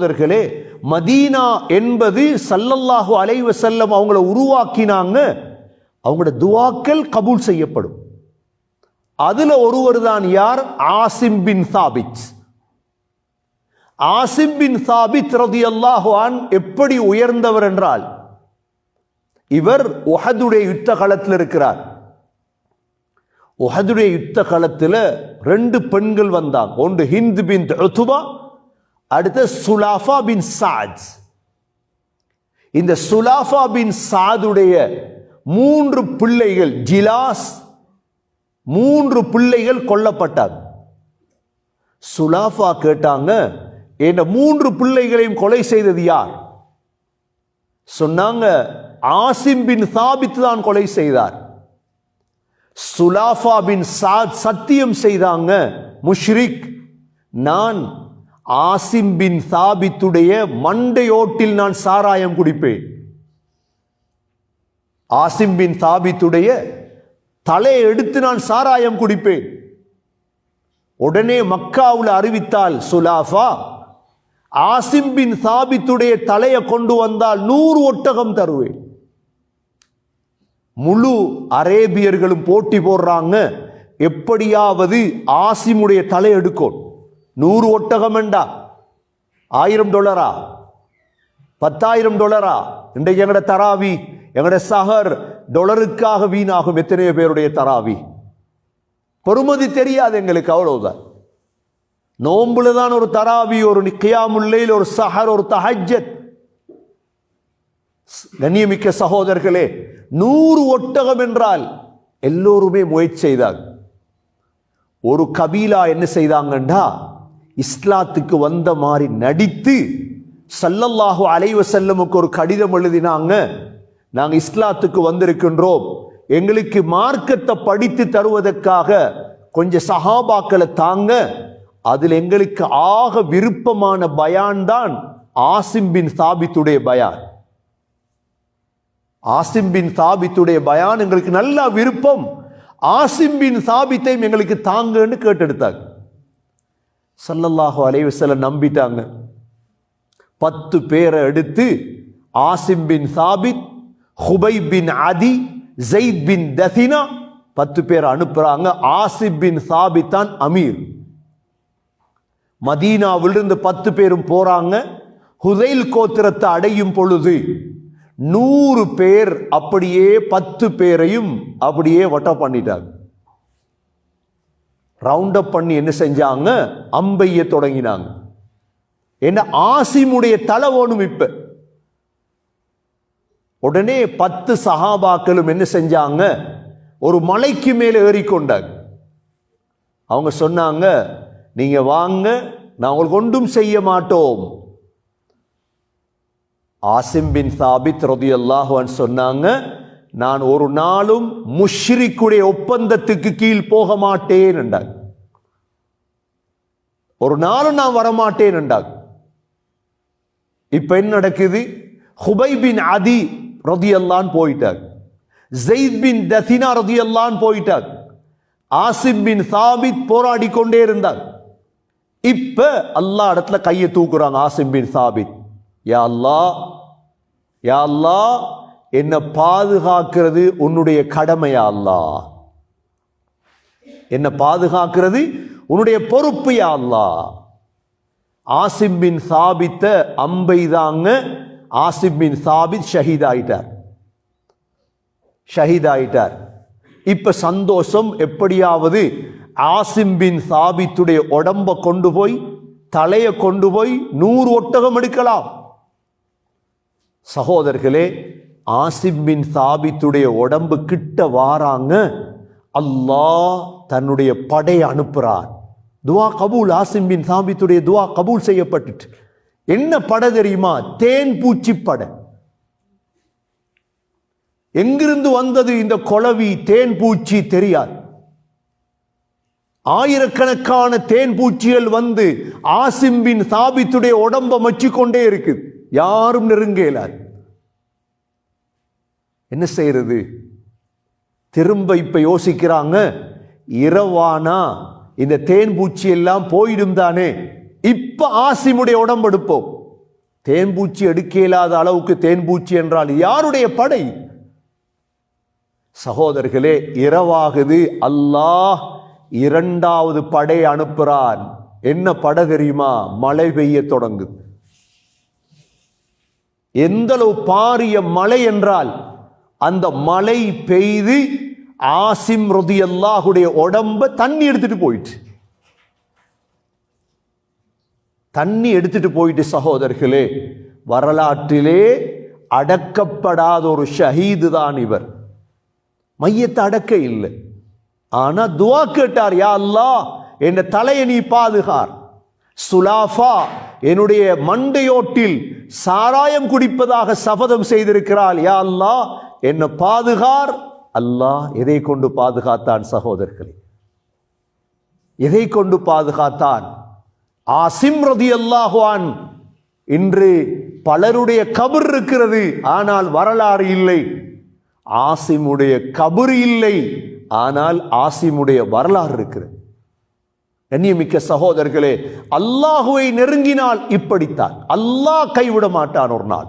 சகோதரர்களே மதீனா என்பது சல்லல்லாஹு அலைவ செல்லம் அவங்கள உருவாக்கினாங்க. அவங்களோட துவாக்கள் கபூல் செய்யப்படும். அதுல ஒருவர் தான் யார்? ஆசிம் பின் சாபித். ஆசிம் பின் சாபித் ரதி அல்லாஹான் எப்படி உயர்ந்தவர் என்றால் இவர் உஹதுடைய யுத்த காலத்தில் இருக்கிறார். உஹதுடைய யுத்த காலத்தில் ரெண்டு பெண்கள் வந்தாங்க. ஒன்று ஹிந்து பின் உத்துபா அடுத்து சுலாஃபா பின் சாத். இந்த சுலாஃபா பின் சாதுடைய மூன்று பிள்ளைகள் ஜிலாஸ் மூன்று பிள்ளைகள் கொல்லப்பட்டார் சுலாஃபா கேட்டாங்க என்ன மூன்று பிள்ளைகளையும் கொலை செய்தது யார்? சொன்னாங்க ஆசிம் பின் சாபித் தான் கொலை செய்தார். சுலாஃபா பின் சாத் சத்தியம் செய்தாங்க முஷ்ரிக் நான் ஆசிம் பின் சாபித்துடைய மண்டையோட்டில் நான் சாராயம் குடிப்பேன். ஆசிம் பின் சாபித்துடைய தலையை எடுத்து நான் சாராயம் குடிப்பேன். உடனே மக்காவில் அறிவித்தால் சுலாஃபா ஆசிம் பின் சாபித்துடைய தலையை கொண்டு வந்தால் நூறு ஒட்டகம் தருவேன். முழு அரேபியர்களும் போட்டி போடுறாங்க. எப்படியாவது ஆசிமுடைய தலை எடுக்கும் நூறு ஒட்டகம் என்றா ஆயிரம் டொலரா? பத்தாயிரம் டொலரா? இன்றைக்கு எங்கட தராவி எங்கட சஹர் டொலருக்காக வீணாகும் எத்தனையோ பேருடைய தராவி. பெறுமதி தெரியாது எங்களுக்கு அவ்வளவுதான். நோம்புல தான் ஒரு தராவி ஒரு கியாமுல்லையில் ஒரு சஹர் ஒரு தஹஜத் கண்ணியமிக்க சகோதரர்களே நூறு ஒட்டகம் என்றால் எல்லோருமே முயற்சி செய்தாங்க. ஒரு கபீலா என்ன செய்தாங்கண்டா? இஸ்லாத்துக்கு வந்த மாதிரி நடித்து சல்லல்லாஹு அலைவ செல்லமுக்கு ஒரு கடிதம் எழுதினாங்க. நாங்கள் இஸ்லாத்துக்கு வந்திருக்கின்றோம். எங்களுக்கு மார்க்கத்தை படித்து தருவதற்காக கொஞ்சம் சஹாபாக்களை தாங்க. அதில் எங்களுக்கு ஆக விருப்பமான பயான் தான் ஆசிம் பின் சாபித்துடைய பயான். ஆசிம் பின் சாபித்துடைய பயான் எங்களுக்கு நல்லா விருப்பம். ஆசிம் பின் சாபித்தையும் எங்களுக்கு தாங்கன்னு கேட்டெடுத்தாங்க. சல்லல்லாஹோ அலைவசல நம்பிட்டாங்க. பத்து பேரை எடுத்து ஆசிம் பின் சாபித் ஹுபை பின் அதி ஜெயித் பின் தசினா பத்து பேர் அனுப்புறாங்க. ஆசிப் பின் சாபித் தான் அமீர். மதீனாவிலிருந்து பத்து பேரும் போறாங்க. ஹுதைல் கோத்திரத்தை அடையும் பொழுது நூறு பேர் அப்படியே பத்து பேரையும் அப்படியே ஒட்ட பண்ணிட்டாங்க. ரவுண்ட் அப் பண்ணி என்ன செஞ்சாங்க? அம்பைய தொடங்கினாங்க. என்ன ஆசிமுடைய தலை ஓணும் இப்ப. உடனே பத்து சகாபாக்களும் என்ன செஞ்சாங்க? ஒரு மலைக்கு மேலே ஏறிக்கொண்டாங்க. அவங்க சொன்னாங்க நீங்க வாங்க நாங்கள் ஒன்றும் செய்ய மாட்டோம். ஆசிம் பின் சாபித் ரதி அல்லாஹுவான் சொன்னாங்க நான் ஒரு நாளும் முஷ்ரிக்குடைய ஒப்பந்தத்துக்கு கீழ் போக மாட்டேன் என்றார். ஒரு நாளும் நான் வரமாட்டேன் என்றார். இப்ப என்ன நடக்குது? ஹுபைபின் அதி ரதியல்லான் போயிட்டார். ஜெயித் பின் தசினா ரதியல்லான் போயிட்டார். ஆசிம் பின் சாபித் போராடி கொண்டே இருந்தார். இப்ப அல்லா இடத்துல கையை தூக்குறாங்க ஆசிம் பின் சாபித். யா அல்லா யா அல்லா என்னை பாதுகாக்கிறது உன்னுடைய கடமையா அல்லா? என்னை பாதுகாக்கிறது உன்னுடைய பொறுப்பு யா ஆசிம்பின் ஆசிம் சாபித்த அம்பைதாங்க தாங்க ஆசிம்பின் சாபித் ஷஹீத் ஆயிட்டார் ஷஹீத் ஆயிட்டார் இப்ப சந்தோஷம் எப்படியாவது ஆசிம்பின் சாபித்துடைய உடம்ப கொண்டு போய் தலையை கொண்டு போய் நூறு ஒட்டகம் எடுக்கலாம். சகோதரர்களே ஆசிப் பின் சாபித்துடைய உடம்பு கிட்ட வாராங்க. அல்லாஹ் தன்னுடைய படையை அனுப்புகிறார் துவா கபூல் ஆசிம் பின் சாபித்துடைய துவா கபூல் செய்யப்பட்டுட்டு. என்ன படை தெரியுமா? தேன் பூச்சி படை. எங்கிருந்து வந்தது இந்த கொளவி தேன் பூச்சி தெரியாது. ஆயிரக்கணக்கான தேன் பூச்சிகள் வந்து ஆசிம்பின் சாபித்துடைய உடம்ப மச்சிக்கொண்டே இருக்கு யாரும் நெருங்க இயலாது. என்ன செய்கிறது திரும்ப இப்போ யோசிக்கிறாங்க. இரவானா இந்த தேன் பூச்சி எல்லாம் போயிடும் தானே. இப்போ ஆசிமுடைய உடம்பு எடுப்போம். தேன்பூச்சி எடுக்க இயலாத அளவுக்கு தேன் பூச்சி என்றால் யாருடைய படை? சகோதரர்களே இரவாகுது அல்லாஹ் இரண்டாவது படை அனுப்புறான். என்ன படை தெரியுமா? மழை பெய்ய தொடங்குது. எந்தளவு பாரிய மழை என்றால் அந்த மழை பெய்து ஆசிம் ரதி அல்லாஹுடைய உடம்ப தண்ணி எடுத்துட்டு போயிட்டு. தண்ணி எடுத்துட்டு போயிட்டு சகோதரர்களே வரலாற்றிலே அடக்கப்படாத ஒரு ஷஹீது தான் இவர். மையத்தை அடக்க இல்லை. ஆனா துவா கேட்டார் யா அல்லாஹ் என் தலையை நீ பாதுகார். சுலாஃபா என்னுடைய மண்டையோட்டில் சாராயம் குடிப்பதாக சபதம் செய்திருக்கிறாள். யா அல்லாஹ் என்ன பாதுகார். அல்லாஹ் எதை கொண்டு பாதுகாத்தான் சகோதரர்களே? எதை கொண்டு பாதுகாத்தான்? ஆசிம் ரதி அல்லாஹுவான் இன்று பலருடைய கபர் இருக்கிறது ஆனால் வரலாறு இல்லை. ஆசிமுடைய கபர் இல்லை ஆனால் ஆசிமுடைய வரலாறு இருக்கிறது. கண்ணியமிக்க சகோதரர்களே அல்லாஹுவை நெருங்கினால் இப்படித்தான். அல்லாஹ் கைவிட மாட்டான் ஒரு நாள்.